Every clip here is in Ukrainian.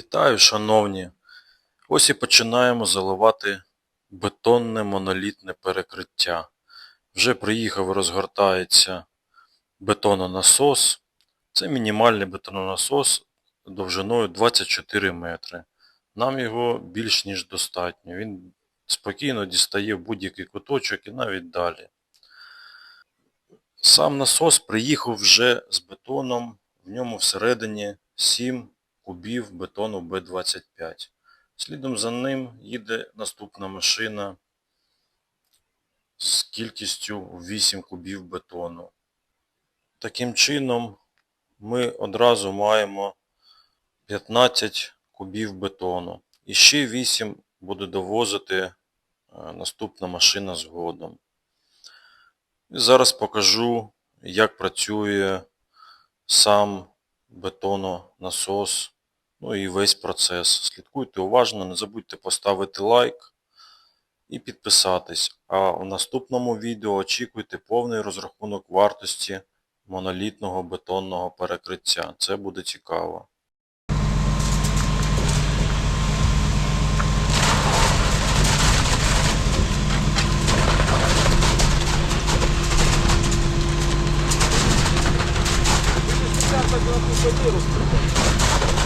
Вітаю, шановні! Ось і починаємо заливати бетонне монолітне перекриття. Вже приїхав і розгортається бетононасос. Це мінімальний бетононасос довжиною 24 метри. Нам його більш ніж достатньо. Він спокійно дістає в будь-який куточок і навіть далі. Сам насос приїхав вже з бетоном, в ньому всередині 7 кубів бетону Б25. Слідом за ним їде наступна машина з кількістю 8 кубів бетону. Таким чином ми одразу маємо 15 кубів бетону. І ще 8 буде довозити е, наступна машина згодом. І зараз покажу, як працює сам бетононасос, ну і весь процес. Слідкуйте уважно, не забудьте поставити лайк і підписатись. А в наступному відео очікуйте повний розрахунок вартості монолітного бетонного перекриття. Це буде цікаво. Це на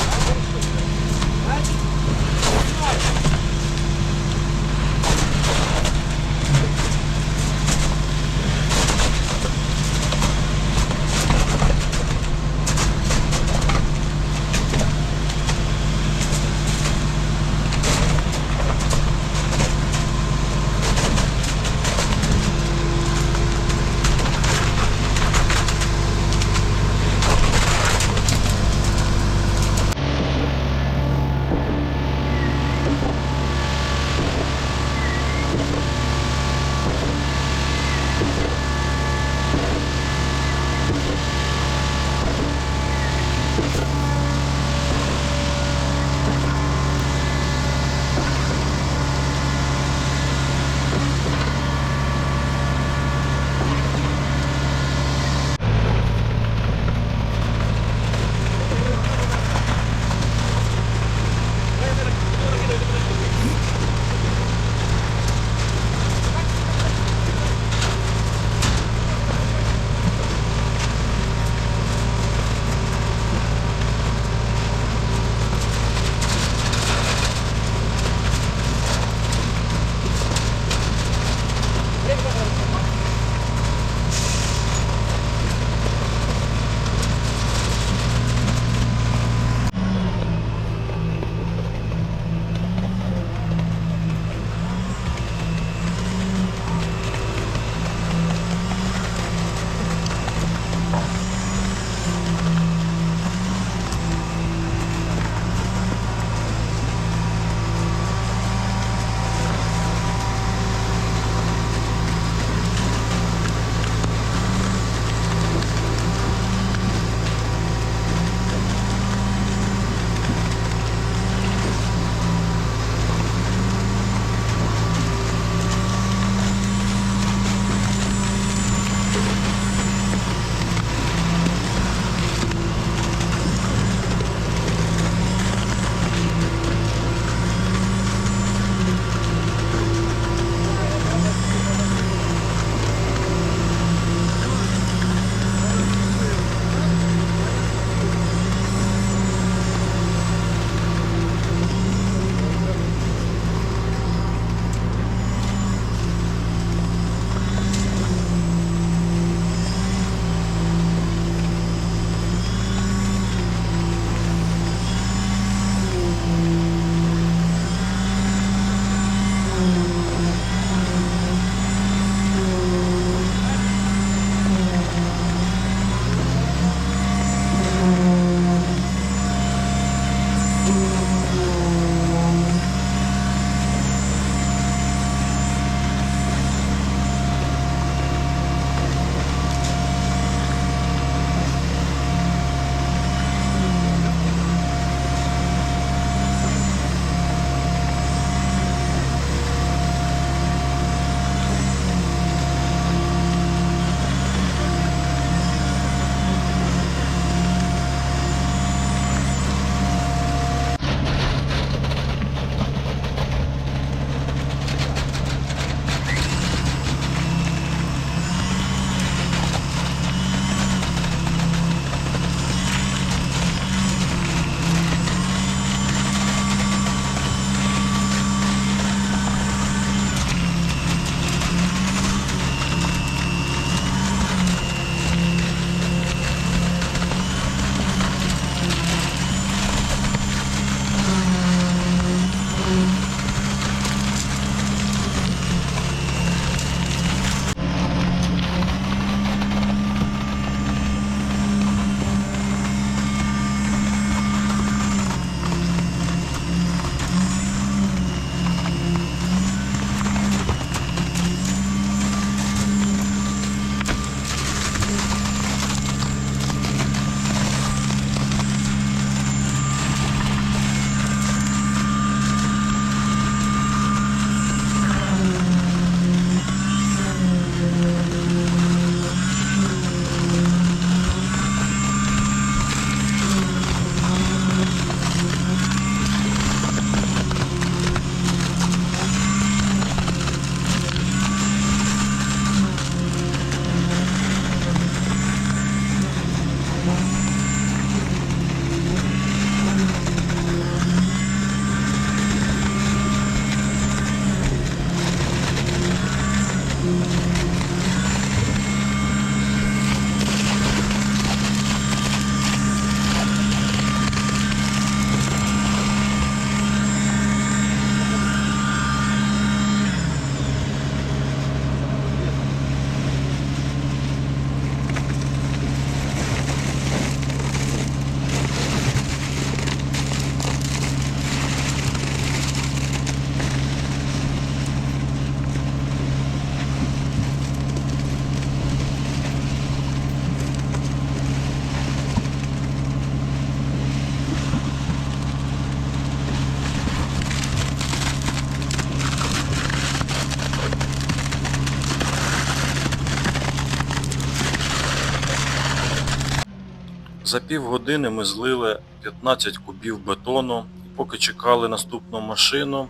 За півгодини ми злили 15 кубів бетону поки чекали наступну машину,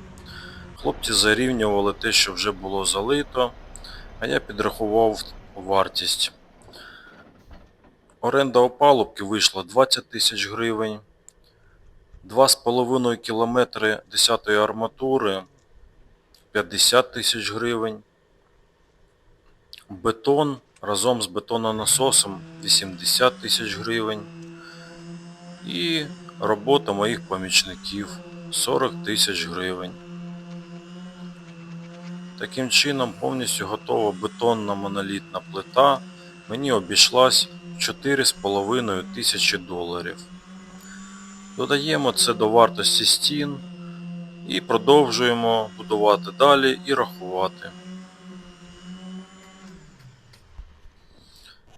хлопці зарівнювали те, що вже було залито, а я підрахував вартість. Оренда опалубки вийшла 20 тисяч гривень. 2,5 кілометри 10 арматури 50 тисяч гривень. Бетон разом з бетононасосом 80 тисяч гривень. І робота моїх помічників 40 тисяч гривень. Таким чином повністю готова бетонна монолітна плита мені обійшлась в 4,5 тисячі доларів. Додаємо це до вартості стін і продовжуємо будувати далі і рахувати.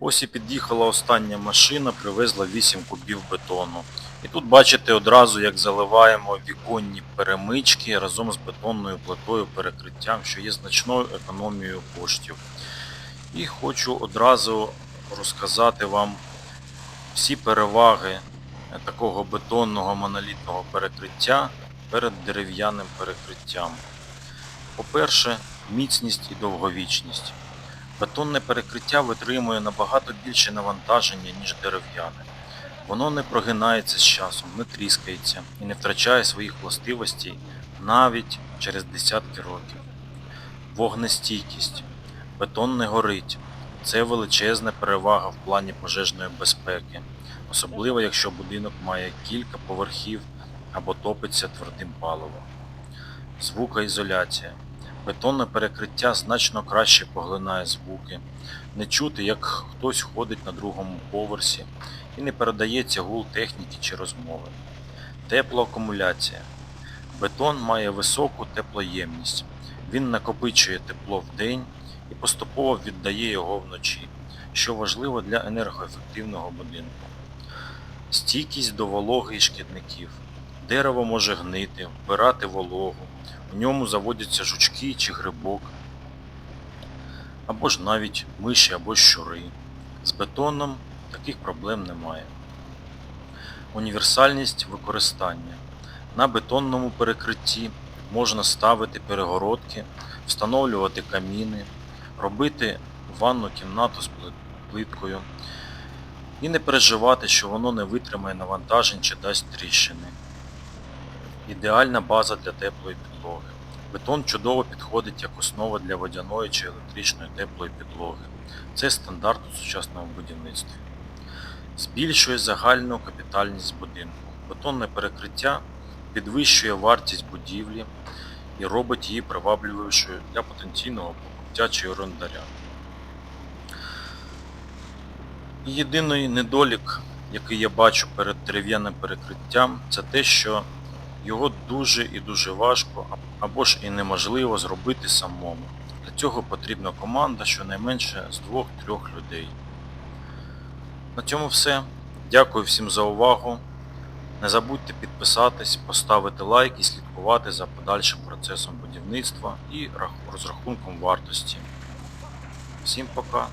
Ось і під'їхала остання машина, привезла 8 кубів бетону. І тут бачите одразу, як заливаємо віконні перемички разом з бетонною плитою перекриттям, що є значною економією коштів. І хочу одразу розказати вам всі переваги е, такого бетонного монолітного перекриття перед дерев'яним перекриттям. По-перше, міцність і довговічність. Бетонне перекриття витримує набагато більше навантаження, ніж дерев'яне. Воно не прогинається з часом, не тріскається і не втрачає своїх властивостей навіть через десятки років. Вогнестійкість. Бетон не горить. Це величезна перевага в плані пожежної безпеки, особливо якщо будинок має кілька поверхів або топиться твердим паливом. Звукоізоляція. Бетонне перекриття значно краще поглинає звуки. Не чути, як хтось ходить на другому поверсі і не передається гул техніки чи розмови. Теплоакумуляція. Бетон має високу теплоємність. Він накопичує тепло в день і поступово віддає його вночі, що важливо для енергоефективного будинку. Стійкість до вологи і шкідників. Дерево може гнити, вбирати вологу, в ньому заводяться жучки чи грибок, або ж навіть миші або щури. З бетоном таких проблем немає. Універсальність використання. На бетонному перекритті можна ставити перегородки, встановлювати каміни, робити ванну кімнату з плиткою і не переживати, що воно не витримає навантажень чи дасть тріщини. Ідеальна база для теплої підлоги. Бетон чудово підходить як основа для водяної чи електричної теплої підлоги. Це стандарт у сучасному будівництві. Збільшує загальну капітальність будинку. Бетонне перекриття підвищує вартість будівлі і робить її привабливішою для потенційного покупця чи орендаря. Єдиний недолік, який я бачу перед дерев'яним перекриттям, це те, що його дуже і дуже важко або ж і неможливо зробити самому. Для цього потрібна команда щонайменше з двох-трьох людей. На цьому все. Дякую всім за увагу. Не забудьте підписатись, поставити лайк і слідкувати за подальшим процесом будівництва і розрахунком вартості. Всім пока!